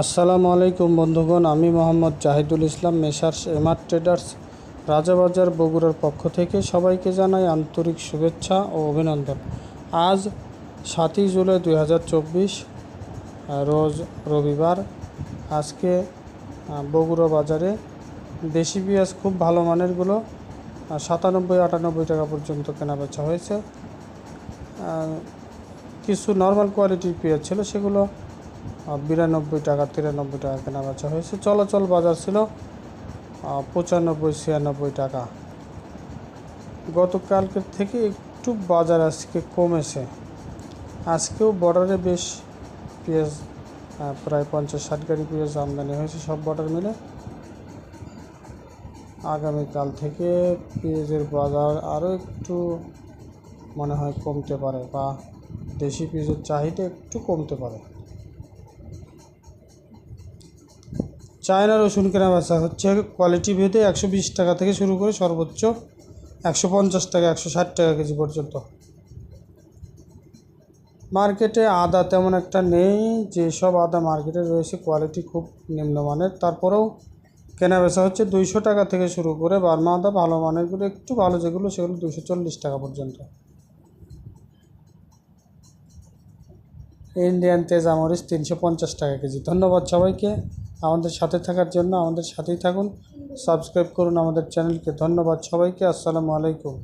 আসসালামু আলাইকুম বন্ধুগণ, আমি Mohammad Jahidul Islam, messrs MR traders, Rajabazar বগুড়ার পক্ষ থেকে সবাইকে জানাই আন্তরিক শুভেচ্ছা ও অভিনন্দন। আজ সাতই জুলাই দুই হাজার চব্বিশ, রোজ রবিবার, আজকে বগুড়া বাজারে দেশি পেঁয়াজ খুব ভালো মানেরগুলো সাতানব্বই, আটানব্বই টাকা পর্যন্ত কেনা বেচা হয়েছে কিছু নর্মাল কোয়ালিটির পেঁয়াজ ছিল, সেগুলো বিরানব্বই টাকা, তিরানব্বই টাকা কেনা বেচা হয়েছে। চলাচল বাজার ছিল পঁচানব্বই, ছিয়ানব্বই টাকা। গতকালকের থেকে একটু বাজার আজকে কমেছে। আজকেও বর্ডারে বেশ পেঁয়াজ প্রায় পঞ্চাশ, ষাট গাড়ি পেঁয়াজ আমদানি হয়েছে সব বর্ডার মিলে। আগামীকাল থেকে পেঁয়াজের বাজার আরও একটু মনে হয় কমতে পারে বা দেশি পেঁয়াজের চাহিদা একটু কমতে পারে। চায়না রসুন কেনা বেচা হচ্ছে কোয়ালিটি ভেদে একশো বিশ টাকা থেকে শুরু করে সর্বোচ্চ একশো পঞ্চাশ টাকা একশো ষাট টাকা কেজি পর্যন্ত। মার্কেটে আদা তেমন একটা নেই যেসব আদা মার্কেটে রয়েছে কোয়ালিটি খুব নিম্নমানের। তারপরেও কেনা বেচা হচ্ছে দুইশো টাকা থেকে শুরু করে বার্মা আদা, ভালো মানেরগুলো একটু ভালো যেগুলো, সেগুলো দুশো চল্লিশ টাকা পর্যন্ত। ইন্ডিয়ান তেজা মরিচ তিনশো পঞ্চাশ টাকা কেজি। ধন্যবাদ সবাইকে। আমাদের সাথে থাকার জন্য আমাদের সাথেই থাকুন। সাবস্ক্রাইব করুন আমাদের চ্যানেলকে ধন্যবাদ সবাইকে। আসসালামু আলাইকুম।